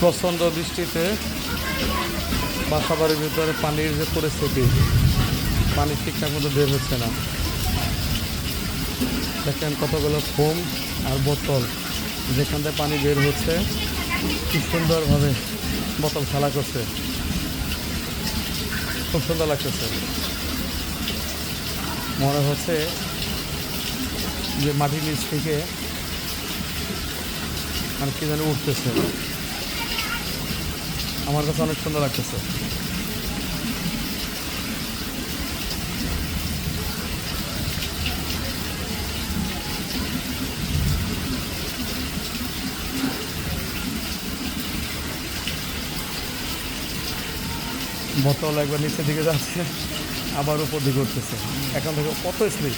প্রচণ্ড বৃষ্টিতে বাসাবাড়ির ভিতরে পানির যে পরিস্থিতি, পানি ঠিকঠাক মতো বের হচ্ছে না। দেখেন কতগুলো ফোম আর বোতল, যেখান থেকে পানি বের হচ্ছে, কি সুন্দরভাবে বোতল খেলা করছে। খুব সুন্দর লাগতেছে। মনে হচ্ছে যে মাটির নিচ থেকে মানে কি যেন উঠতেছে। আমার কাছে অনেক সুন্দর লাগতেছে। বোতল একবার নিচের দিকে যাচ্ছে, আবার উপর দিকে উঠতেছে। এখন থেকে কত স্লিপ।